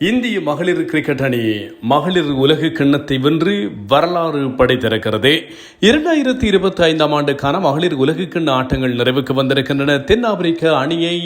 இந்திய மகளிர் கிரிக்கெட் அணி மகளிர் உலக கிண்ணத்தை வென்று வரலாறு படைத்திருக்கிறது இரண்டாயிரத்தி இருபத்தி ஐந்தாம் ஆண்டுக்கான மகளிர் உலக கிண்ண ஆட்டங்கள் நிறைவுக்கு வந்திருக்கின்றன. தென்னாப்பிரிக்க அணியை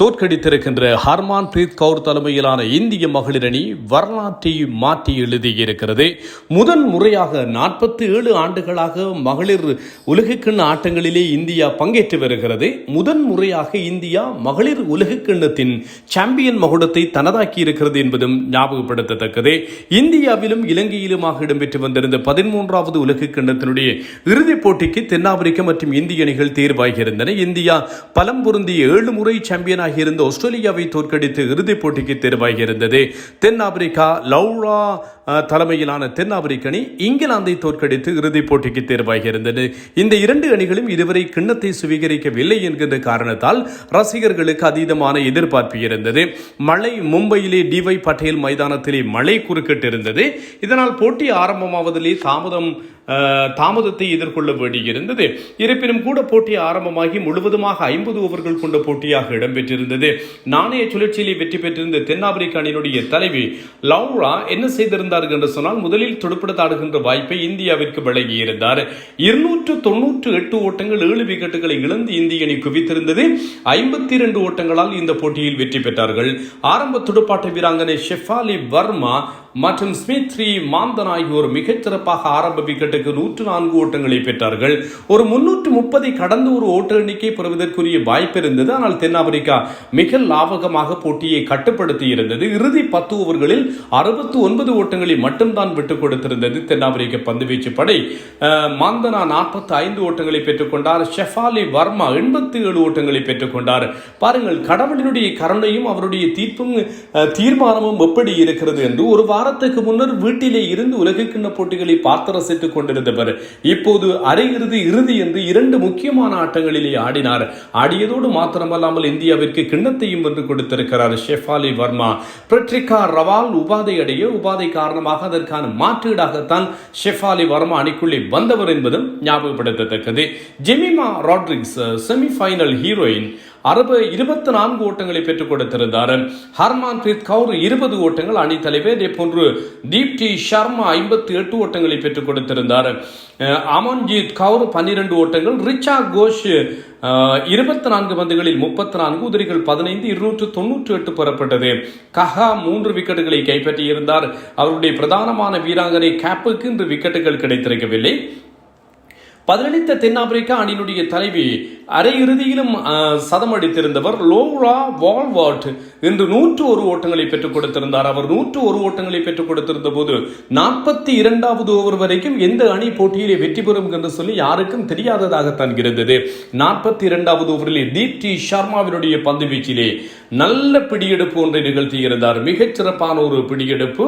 தோற்கடித்திருக்கின்ற ஹர்மான் பிரீத் கவுர் தலைமையிலான இந்திய மகளிர் அணி வரலாற்றை மாற்றி எழுதியிருக்கிறது. முதன் முறையாக நாற்பத்தி ஏழு ஆண்டுகளாக மகளிர் உலகக்கிண்ண ஆட்டங்களிலே இந்தியா பங்கேற்று வருகிறது. முதன் முறையாக இந்தியா மகளிர் உலகக்கிண்ணத்தின் சாம்பியன் மகுடத்தை தனதாக்கி இருக்கிறது என்பதும் ஞாபகப்படுத்தத்தக்கது. இந்தியாவிலும் இலங்கையிலுமாக இடம்பெற்று வந்திருந்த பதிமூன்றாவது உலக கிண்ணத்தினுடைய இறுதிப் போட்டிக்கு தென்னாப்பிரிக்கா மற்றும் இந்திய அணிகள் தேர்வாகியிருந்தன. இந்தியா பலம் பொருந்திய ஏழு முறை சாம்பியனாக இருந்த ஆஸ்திரேலியாவை தோற்கடித்து இறுதிப் போட்டிக்கு தேர்வாகியிருந்தது. தென்னாப்பிரிக்கா லௌரா தலைமையிலான தென்னாப்பிரிக்க அணி இங்கிலாந்தை தோற்கடித்து இறுதிப் போட்டிக்கு தேர்வாகியிருந்தது. இந்த இரண்டு அணிகளும் இதுவரை கிண்ணத்தை சுவீகரிக்கவில்லை என்கின்ற காரணத்தால் ரசிகர்களுக்கு அதீதமான எதிர்பார்ப்பு இருந்தது. மழை மும்பையிலே டிவை பட்டேல் மைதானத்திலே மழை குறுக்கிட்டிருந்தது. இதனால் போட்டி ஆரம்பமாவதிலே தாமதம் தாமதத்தை எதிர்கொள்ள வேண்டியிருந்தது. இருப்பினும் கூட போட்டி ஆரம்பமாகி முழுவதுமாக ஐம்பது ஓவர்கள் கொண்ட போட்டியாக இடம்பெற்றிருந்தது. நாணய சுழற்சியிலே வெற்றி பெற்றிருந்த தென்னாப்பிரிக்க அணியினுடைய தலைவி லவுரா என்ன செய்திருந்தார்கள் என்று சொன்னால் முதலில் துடுப்பிடத்தாடுகின்ற வாய்ப்பை இந்தியாவிற்கு வழங்கியிருந்தார். இருநூற்று தொன்னூற்று எட்டு ஓட்டங்கள் ஏழு விக்கெட்டுகளை இழந்து இந்திய அணி குவித்திருந்தது. ஐம்பத்தி இரண்டு ஓட்டங்களால் இந்த போட்டியில் வெற்றி பெற்றார்கள். ஆரம்ப துடுப்பாட்ட வீராங்கனை ஷெஃபாலி வர்மா மற்றும் ஸ்மித் ஸ்ரீ மாந்தன் ஆகியோர் மிகச்சிறப்பாக ஆரம்ப விக்கெட்டுக்கு நூற்று நான்கு ஓட்டங்களை பெற்றார்கள். ஒரு முன்னூற்று முப்பதை கடந்த ஒரு ஓட்ட எண்ணிக்கை பெறுவதற்குரிய வாய்ப்பு இருந்தது. ஆனால் தென்னாப்பிரிக்கா மிக லாபகமாக போட்டியை கட்டுப்படுத்தி இருந்தது. இறுதி பத்து ஓவர்களில் அறுபத்தி ஒன்பது ஓட்டங்களை மட்டும்தான் விட்டுக் கொடுத்திருந்தது தென்னாப்பிரிக்க பந்துவீச்சு படை. மாந்தனா நாற்பத்தி ஐந்து ஓட்டங்களை பெற்றுக்கொண்டார் ஷெஃபாலி வர்மா எண்பத்தி ஏழு ஓட்டங்களை பெற்றுக்கொண்டார் பாருங்கள் கடவுளினுடைய கருணையும் அவருடைய தீர்ப்பும் தீர்மானமும் எப்படி இருக்கிறது என்று ஒரு வாரம் வாரத்துக்கு முன்னர் வீட்டிலே இருந்து உலகக்கிண்ண போட்டிகளை பார்த்து ரசித்துக் கொண்டிருந்தவர். இப்போது அரையிறுதி இறுதி என்று இரண்டு முக்கியமான ஆட்டங்களிலே ஆடினார். ஆடியதோடு மாத்திரமல்லாமல் இந்தியாவிற்கு கிண்ணத்தையும் வென்று கொடுத்திருக்கிறார் ஷெஃபாலி வர்மா. பிரிட்ரிகா ரவால் உபாதை அடைய உபாதை காரணமாக அதற்கான மாற்றீடாகத்தான் ஷெஃபாலி வர்மா அணிக்குள்ளே வந்தவர் என்பதும் ஞாபகப்படுத்தத்தக்கது. ஜெமிமா ராட்ரிக்ஸ் செமிஃபைனல் ஹீரோயின் அரபு இருபத்தி நான்கு ஓட்டங்களை பெற்றுக் கொடுத்திருந்தார். ஹர்மான் பிரீத் கவுர் இருபது ஓட்டங்கள் அணி தலைவர் இதே போன்று தீப்தி சர்மா ஐம்பத்தி எட்டு ஓட்டங்களை பெற்றுக் கொடுத்திருந்தார். அமன்ஜித் அமன்ஜீத் கவுர் பன்னிரண்டு ஓட்டங்கள் ரிச்சா கோஷ் இருபத்தி நான்கு பந்துகளில் முப்பத்தி நான்கு உதிரிகள் பதினைந்து இருநூற்று தொன்னூற்றி எட்டு பெறப்பட்டது. கஹா மூன்று விக்கெட்டுகளை கைப்பற்றியிருந்தார். அவருடைய பிரதானமான வீராங்கனை கேப்புக்கு இன்று விக்கெட்டுகள் கிடைத்திருக்கவில்லை. பதிலளித்த தென்னாப்பிரிக்கா அணியினுடைய தலைவி அரையிறுதியிலும் சதம் அடித்திருந்தவர் லோரா வால்வார்ட் இன்று நூற்று ஒரு ஓட்டங்களை பெற்றுக் கொடுத்திருந்தார். அவர் நூற்று ஒரு ஓட்டங்களை பெற்றுக் கொடுத்திருந்த போது நாற்பத்தி இரண்டாவது ஓவர் வரைக்கும் எந்த அணி போட்டியிலே வெற்றி பெறும் என்று சொல்லி யாருக்கும் தெரியாததாகத்தான் இருந்தது. நாற்பத்தி இரண்டாவது ஓவரிலே தீப்தி சர்மாவினுடைய பந்து வீச்சிலே நல்ல பிடியெடுப்பு ஒன்றை நிகழ்த்தியிருந்தார். மிகச் சிறப்பான ஒரு பிடியெடுப்பு.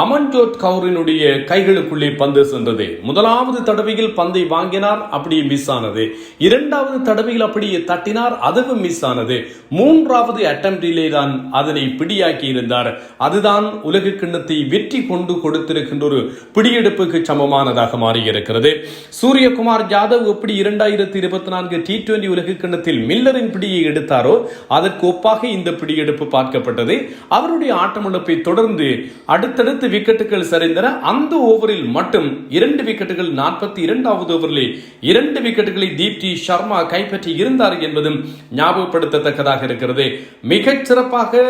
அமன்ஜோத் கவுரினுடைய கைகளுக்குள்ளே பந்து சென்றது. முதலாவது தடவையில் பந்தை வாங்கினார் அப்படியே மிஸ் ஆனது இரண்டாவது தடவையில் அப்படியே தட்டினார் அதுவும் மிஸ் ஆனது மூன்றாவது அட்டம்ப்டிலே தான் அதனை பிடியாக்கி இருந்தார் அதுதான் உலக கிண்ணத்தை வெற்றி கொண்டு கொடுத்திருக்கின்ற ஒரு பிடியெடுப்புக்கு சமமானதாக மாறியிருக்கிறது. சூரியகுமார் யாதவ் எப்படி இரண்டாயிரத்தி இருபத்தி நான்கு டி டுவெண்டி உலக கிண்ணத்தில் மில்லரின் பிடியை எடுத்தாரோ அதற்கு ஒப்பாக இந்த பிடியெடுப்பு பார்க்கப்பட்டது. அவருடைய ஆட்டமிழப்பை தொடர்ந்து அடுத்தடுத்து விக்கெட்டுகள் சரிந்தன. அந்த ஓவரில் மட்டும் இரண்டு விக்கெட்டுகள் நாற்பத்தி இரண்டாவது ஓவரில் இரண்டு விக்கெட்டுகளை தீப்தி சர்மா கைப்பற்றி இருந்தார் என்பதும் ஞாபகப்படுத்தத்தக்கதாக இருக்கிறது. மிகச் சிறப்பாக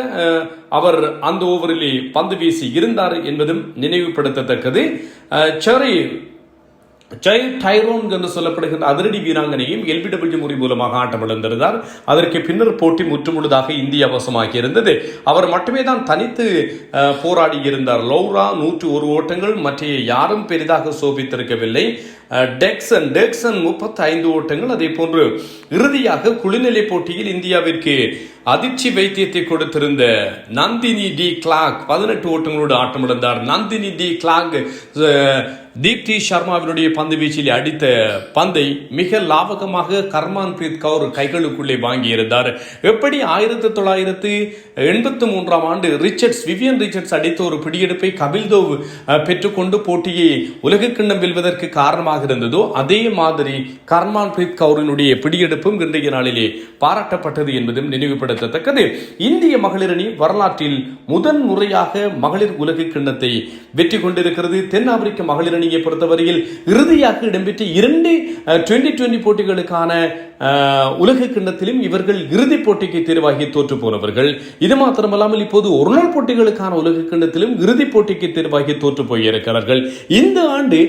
அவர் அந்த ஓவரிலே பந்து வீசி இருந்தார் என்பதும் நினைவுபடுத்தத்தக்கது. செரி ஜெய் டைரோன் என்று சொல்லப்படுகின்ற அதிரடி வீராங்கனையும் எல்பிடபிள்யூ முறை மூலமாக ஆட்டமிழந்திருந்தார் அதற்கு பின்னர் போட்டி முற்றுமுழுதாக இந்தியா வசமாகி இருந்தது அவர் மட்டுமே தான் தனித்து போராடி இருந்தார். லௌரா நூற்று ஒரு ஓட்டங்கள் மற்ற யாரும் பெரிதாக சோபித்திருக்கவில்லை. டெக்சன் டெக்சன் முப்பத்தி ஐந்து ஓட்டங்கள். அதே போன்று இறுதியாக குளிநிலை போட்டியில் இந்தியாவிற்கு அதிர்ச்சி வைத்தியத்தை கொடுத்திருந்த நந்தினி டி கிளாக் பதினெட்டு ஓட்டங்களோடு ஆட்டமிழந்தார் நந்தினி டி கிளாக் தீப்தி சர்மாவினுடைய பந்து வீச்சில் அடித்த பந்தை மிக லாபகமாக கர்மான்பிரீத் கவுர் கைகளுக்குள்ளே வாங்கியிருந்தார். எப்படி ஆயிரத்தி தொள்ளாயிரத்து எண்பத்தி மூன்றாம் ஆண்டு ரிச்சர்ட்ஸ் விவியன் ரிச்சர்ட்ஸ் அடித்த ஒரு பிடியெடுப்பை கபில்தோவ் பெற்றுக்கொண்டு போட்டியை உலக கிண்ணம் வெல்வதற்கு காரணமாக இருந்ததோ அதே மாதிரி கர்மான்பிரீத் கவுரினுடைய பிடியெடுப்பும் இன்றைய நாளிலே பாராட்டப்பட்டது என்பதும் நினைவுபடுத்த குறிப்பிடத்தக்கது. இந்திய மகளிர் அணி வரலாற்றில் முதன் முறையாக மகளிர் உலக கிண்ணத்தை வெற்றி கொண்டிருக்கிறது. தென்னாப்பிரிக்க மகளிர் அணியை பொறுத்தவரையில் இறுதியாக இடம்பெற்ற இரண்டு டுவெண்டி டுவெண்டி போட்டிகளுக்கான உலக கிண்ணத்திலும் இவர்கள் இறுதிப் போட்டிக்கு தேர்வாகி தோற்று போனவர்கள். இது மாத்திரமல்லாமல் இப்போது ஒருநாள் போட்டிகளுக்கான உலக கிண்ணத்திலும் இறுதிப் போட்டிக்கு தேர்வாகி தோற்று போயிருக்கிறார்கள். இந்த ஆண்டு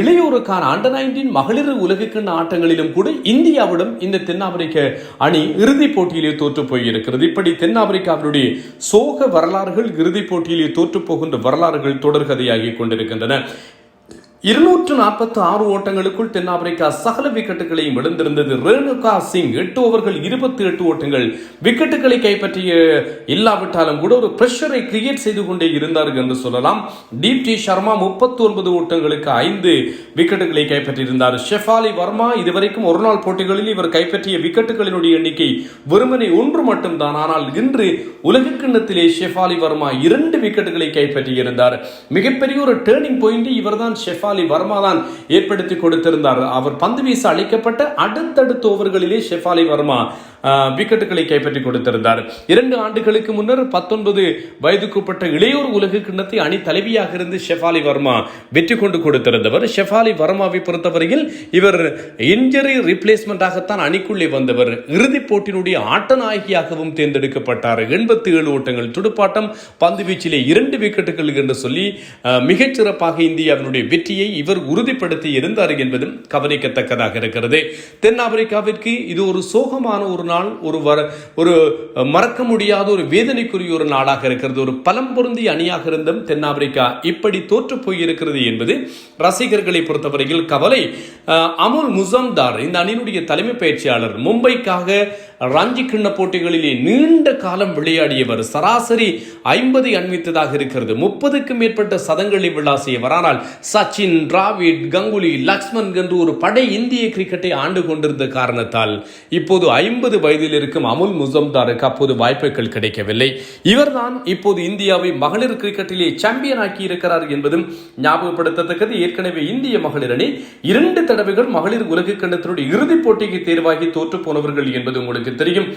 இளையோருக்கான அண்டர் நைன்டீன் மகளிர் உலக கிண்ண ஆட்டங்களிலும் கூட இந்தியாவிடம் இந்த தென்னாப்பிரிக்க அணி இறுதிப் போட்டியிலே தோற்று போயிருக்கிறது. இப்படி தென்னாப்பிரிக்காவினுடைய சோக வரலாறுகள் இறுதிப் போட்டியிலே தோற்று போகின்ற வரலாறுகள் தொடர்கதையாகி கொண்டிருக்கின்றன. இருநூற்று நாற்பத்தி ஆறு ஓட்டங்களுக்குள் தென்னாப்பிரிக்கா சகல விக்கெட்டுகளையும் இழந்திருந்தது. ரேணுகா சிங் எட்டு ஓவர்கள் இருபத்தி எட்டு ஓட்டங்கள். விக்கெட்டுகளை கைப்பற்றிய இல்லாவிட்டாலும் கூட ஒரு பிரஷரை கிரியேட் செய்து கொண்டே இருந்தார்கள் என்று சொல்லலாம். தீப்தி சர்மா முப்பத்தி ஒன்பது ஓட்டங்களுக்கு ஐந்து விக்கெட்டுகளை கைப்பற்றியிருந்தார். ஷெஃபாலி வர்மா இதுவரைக்கும் ஒரு நாள் போட்டிகளில் இவர் கைப்பற்றிய விக்கெட்டுகளினுடைய எண்ணிக்கை வெறுமனை ஒன்று மட்டும்தான். ஆனால் இன்று உலக கிண்ணத்திலே ஷெஃபாலி வர்மா இரண்டு விக்கெட்டுகளை கைப்பற்றியிருந்தார். மிகப்பெரிய ஒரு டேர்னிங் பாயிண்ட் இவர்தான் ஷெஃபாலி வர்மா தான் ஏற்படுத்தி கொடுத்திருந்தார் அவர் பந்து வீச அளிக்கப்பட்ட அடுத்தடுத்த ஓவர்களிலே ஷெஃபாலி வர்மா விக்கெட்டுகளை கைப்பற்றி கொடுத்திருந்தார். இரண்டு ஆண்டுகளுக்கு முன்னர் பத்தொன்பது வயதுக்குட்பட்ட இளையோர் உலக கிண்ணத்தை அணி தலைவியாக இருந்து ஷெஃபாலி வர்மா வெற்றி கொண்டு கொடுத்திருந்தவர். ஷெஃபாலி வர்மாவை பொறுத்தவரையில் இவர் இன்ஜரி ரிப்ளேஸ்மெண்டாகத்தான் அணிக்குள்ளே வந்தவர். இறுதிப் போட்டியினுடைய ஆட்ட நாயகியாகவும் தேர்ந்தெடுக்கப்பட்டார். எண்பத்தி ஏழு ஓட்டங்கள் துடுப்பாட்டம் பந்து வீச்சிலே இரண்டு விக்கெட்டுகள் என்று சொல்லி மிகச்சிறப்பாக இந்தியாவினுடைய வெற்றியை இவர் உறுதிப்படுத்தி இருந்தார் என்பதும் கவனிக்கத்தக்கதாக இருக்கிறது. தென்னாப்பிரிக்காவிற்கு இது ஒரு சோகமான ஒரு நாள் ஒரு வர ஒரு மறக்க முடியாத ஒரு வேதனைக்குரிய ஒரு நாடாக இருக்கிறது. ஒரு பலம் பொருந்திய அணியாக இருந்தும் தென்னாப்பிரிக்கா இப்படி தோற்று போயிருக்கிறது என்பது ரசிகர்களை பொறுத்தவரையில் கவலை. அமுல் முசம்தார் இந்த அணியினுடைய தலைமை பயிற்சியாளர் மும்பைக்காக ரஞ்சி கிண்ண போட்டிகளிலே நீண்ட காலம் விளையாடியவர் சராசரி ஐம்பதை அண்மித்ததாக இருக்கிறது. முப்பதுக்கும் மேற்பட்ட சதங்களை விளாசியவர் ஆனால் சச்சின் டிராவிட் கங்குலி லக்ஷ்மன் என்று ஒரு படை இந்திய கிரிக்கெட்டை ஆண்டு கொண்டிருந்த காரணத்தால் இப்போது ஐம்பது வயதில் இருக்கும் அமுல் முசம்தாருக்கு அப்போது வாய்ப்புகள் கிடைக்கவில்லை. இவர்தான் இப்போது இந்தியாவை மகளிர் கிரிக்கெட்டிலே சாம்பியன் ஆக்கி இருக்கிறார் என்பதும் ஞாபகப்படுத்தத்தக்கது. ஏற்கனவே இந்திய மகளிர் அணி இரண்டு தடவைகள் மகளிர் உலக கண்டத்தினுடைய இறுதிப் போட்டிக்கு தேர்வாகி தோற்று போனவர்கள் என்பது உங்களுக்கு தெரியும்.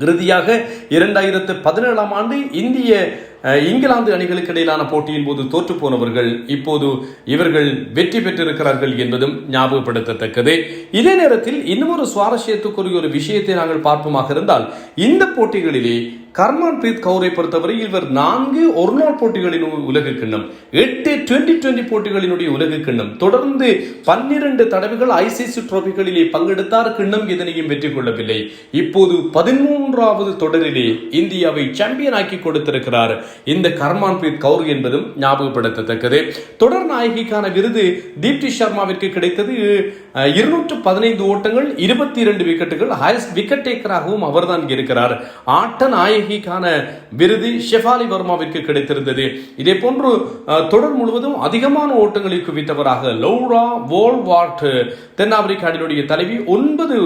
இறுதியாக இரண்டாயிரத்து பதினேழாம் ஆண்டு இந்திய இங்கிலாந்து அணிகளுக்கு இடையிலான போட்டியின் போது தோற்று போனவர்கள் இப்போது இவர்கள் வெற்றி பெற்றிருக்கிறார்கள் என்பதும் ஞாபகப்படுத்தத்தக்கது. இதே நேரத்தில் இன்னும் ஒரு சுவாரஸ்யத்துக்குரிய ஒரு விஷயத்தை நாங்கள் பார்ப்போமாக இருந்தால் இந்த போட்டிகளிலே கர்மான்பிரீத் கவுரை பொறுத்தவரை இவர் நான்கு ஒருநாள் போட்டிகளின் உலக கிண்ணம் எட்டு டுவெண்டி டுவெண்டி போட்டிகளினுடைய உலக கிண்ணம் தொடர்ந்து பன்னிரண்டு தடவைகள் ஐசிசி டிரோபிகளிலே பங்கெடுத்தார். கிண்ணம் எதனையும் வெற்றி கொள்ளவில்லை. இப்போது பதிமூன்றாவது தொடரிலே இந்தியாவை சாம்பியன் ஆக்கி கொடுத்திருக்கிறார். இந்த கர்மான்பிரீத் கவுர் என்பதும் ஞாபகப்படுத்தத்தக்கது. தொடர் நாயகிக்கான விருது தீப்தி சர்மாவிற்கு கிடைத்தது இருநூற்று பதினைந்து ஓட்டங்கள் இருபத்தி இரண்டு விக்கெட்டுகள் ஹையஸ்ட் விக்கெட் டேக்கராகவும் அவர்தான் இருக்கிறார். ஆட்ட நாயகிக்கான விருது ஷெஃபாலி வர்மாவிற்கு கிடைத்திருந்தது. இதே போன்று தொடர் முழுவதும் அதிகமான ஓட்டங்களை குவித்தவராக லௌரா வோல்வார்ட் தென்னாப்பிரிக்க அணியினுடைய தலைவி ஒன்பது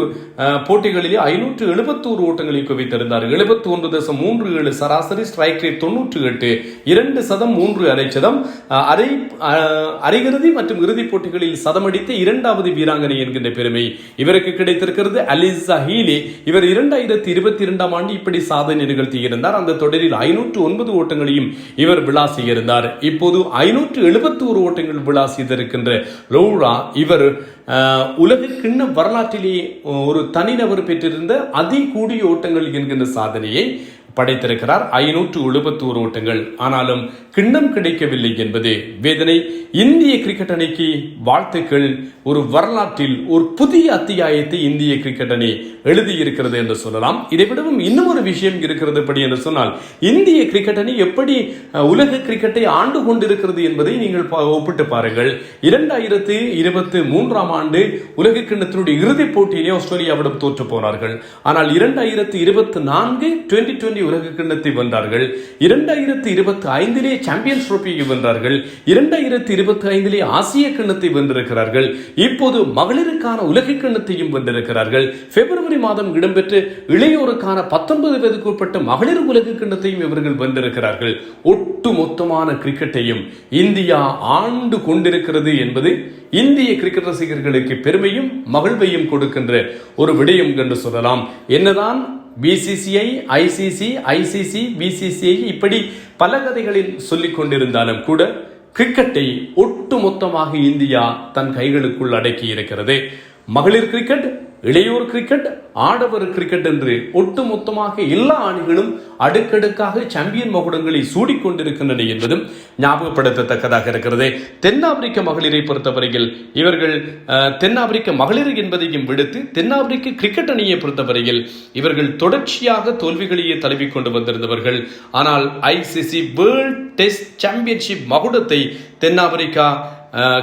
போட்டிகளிலே ஐநூற்று எழுபத்தோரு ஓட்டங்களை குவித்திருந்தார். எழுபத்தி ஒன்று தசம் மூன்று ஏழு சராசரி ஸ்ட்ரைக் ரேட் தொன்னூற்று எட்டு இரண்டு சதம் மூன்று அரை சதம் அஹ், அரை அஹ், மற்றும் இறுதிப் போட்டிகளில் சதமடித்த இரண்டாவது வீராங்கனை என்கின்ற பெருமை இவருக்கு கிடைத்திருக்கிறது. அலிசா ஹீலி இவர் இரண்டாயிரத்தி இருபத்தி இரண்டாம் ஆண்டு இப்படி சாதனை நிகழ்த்தியிருந்தார். அந்த தொடரில் ஐநூற்று ஒன்பது ஓட்டங்களையும் இவர் விளாசியிருந்தார். இப்போது ஐநூற்று எழுபத்தி ஒரு ஓட்டங்கள் விளாசியிருக்கின்ற லோரா இவர் உலகிற்கிண்ண வரலாற்றிலேயே வரலாற்றிலே ஒரு தனிநபர் பெற்றிருந்த அதி கூடிய ஓட்டங்கள் என்கின்ற சாதனையை படைத்திருக்கிறார். ஐநூற்று எழுபத்தி ஒரு ஓட்டங்கள். ஆனாலும் கிண்ணம் கிடைக்கவில்லை என்பது வேதனை. இந்திய கிரிக்கெட் அணிக்கு வாழ்த்துக்கள். ஒரு வரலாற்றில் ஒரு புதிய அத்தியாயத்தை இந்திய கிரிக்கெட் அணி எழுதியிருக்கிறது என்று சொல்லலாம். இதை விடவும் இன்னும் ஒரு விஷயம் இருக்கிறது படி என்று சொன்னால் இந்திய கிரிக்கெட் அணி எப்படி உலக கிரிக்கெட்டை ஆண்டு கொண்டிருக்கிறது என்பதை நீங்கள் ஒப்பிட்டு பாருங்கள். இரண்டாயிரத்து இருபத்தி மூன்றாம் ஆண்டு உலக கிண்ணத்தினுடைய இறுதிப் போட்டியிலே ஆஸ்திரேலியாவிடம் தோற்று போனார்கள். ஆனால் இரண்டாயிரத்து இருபத்தி நான்கு டுவெண்டி டுவெண்டி உலக கிண்ணத்தை வென்றார்கள். இரண்டாயிரத்தி இருபத்தி ஐந்திலே சாம்பியன்ஸ் ட்ரோபியை வென்றார்கள். இரண்டாயிரத்தி இருபத்தி ஐந்திலே ஆசிய கிண்ணத்தை வென்றிருக்கிறார்கள். இப்போது மகளிருக்கான உலக கிண்ணத்தையும் வென்றிருக்கிறார்கள். பிப்ரவரி மாதம் இடம்பெற்று இளையோருக்கான பத்தொன்பது வயதுக்கு உட்பட்ட மகளிர் உலக கிண்ணத்தையும் இவர்கள் வென்றிருக்கிறார்கள். ஒட்டு மொத்தமான கிரிக்கெட்டையும் இந்தியா ஆண்டு கொண்டிருக்கிறது என்பது இந்திய கிரிக்கெட் ரசிகர்களுக்கு பெருமையும் மகிழ்வையும் கொடுக்கின்ற ஒரு விடயம் என்று சொல்லலாம். என்னதான் பிசிசிஐ ஐசிசி ஐசிசி பிசிசிஐ இப்படி பல கதைகளில் சொல்லிக் கொண்டிருந்தாலும் கூட கிரிக்கெட்டை ஒட்டுமொத்தமாக இந்தியா தன் கைகளுக்குள் அடக்கி இருக்கிறது மகளிர் கிரிக்கெட் இளையோர் கிரிக்கெட் ஆடவர் கிரிக்கெட் என்று ஒட்டுமொத்தமாக எல்லா அணிகளும் அடுக்கடுக்காக சாம்பியன் மகுடங்களை சூடிக்கொண்டிருக்கின்றன என்பதும் ஞாபகப்படுத்தத்தக்கதாக இருக்கிறது. தென்னாப்பிரிக்க மகளிரை பொறுத்தவரையில் இவர்கள் தென்னாப்பிரிக்க மகளிர் என்பதையும் விடுத்து தென்னாப்பிரிக்க கிரிக்கெட் அணியை பொறுத்தவரையில் இவர்கள் தொடர்ச்சியாக தோல்விகளையே தழுவிக்கொண்டு வந்திருந்தவர்கள். ஆனால் ஐசிசி வேர்ல்ட் டெஸ்ட் சாம்பியன்ஷிப் மகுடத்தை தென்னாப்பிரிக்கா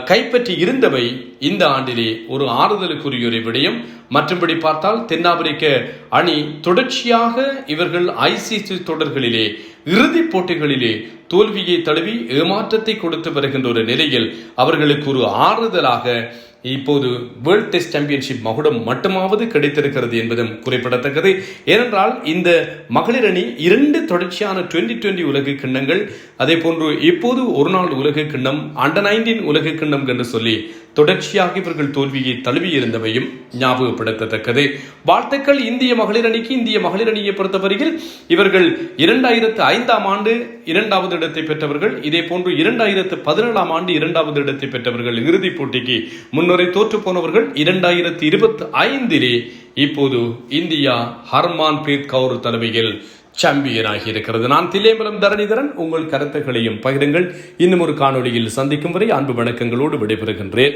கைப்பற்றி இருந்தவை இந்த ஆண்டிலே ஒரு ஆறுதலுக்குரிய ஒரு விடயம். மற்றபடி பார்த்தால் தென்னாப்பிரிக்க அணி தொடர்ச்சியாக இவர்கள் ஐசிசி தொடர்களிலே இறுதிப் போட்டிகளிலே தோல்வியை தழுவி ஏமாற்றத்தை கொடுத்து வருகின்ற ஒரு நிலையில் அவர்களுக்கு ஒரு ஆறுதலாக இப்போது வேர்ல்ட் டெஸ்ட் சாம்பியன்ஷிப் மகுடம் மட்டுமாவது கிடைத்திருக்கிறது என்பதும் குறிப்பிடத்தக்கது. ஏனென்றால் இந்த மகளிர் அணி இரண்டு தொடர்ச்சியான டுவெண்டி டுவெண்டி உலக கிண்ணங்கள் அதே போன்று இப்போது ஒரு நாள் உலக கிண்ணம் அண்டர் நைன்டீன் உலக கிண்ணம் என்று சொல்லி தொடர்ச்சியாக இவர்கள் தோல்வியை தழுவியிருந்தவையும் ஞாபகப்படுத்தத்தக்கது. வாழ்த்துக்கள் இந்திய மகளிர் அணிக்கு. இந்திய மகளிர் அணியை பொறுத்தவரையில் இவர்கள் இரண்டாயிரத்து ஐந்தாம் ஆண்டு இரண்டாவது இடத்தை பெற்றவர்கள் இதே போன்று இரண்டாயிரத்து பதினேழாம் ஆண்டு இரண்டாவது இடத்தை பெற்றவர்கள் இறுதிப் போட்டிக்கு முன்னரே தோற்று போனவர்கள் இரண்டாயிரத்து இருபத்தி ஐந்திலே இப்போது இந்தியா ஹர்மான் பிரீத் கவுர் தலைமையில் சாம்பியனாகி இருக்கிறது. நான் தில்லேம்பலம் தரணிதரன். உங்கள் கருத்துக்களையும் பகிருங்கள். இன்னும் ஒரு காணொளியில் சந்திக்கும் வரை அன்பு வணக்கங்களோடு விடைபெறுகின்றேன்.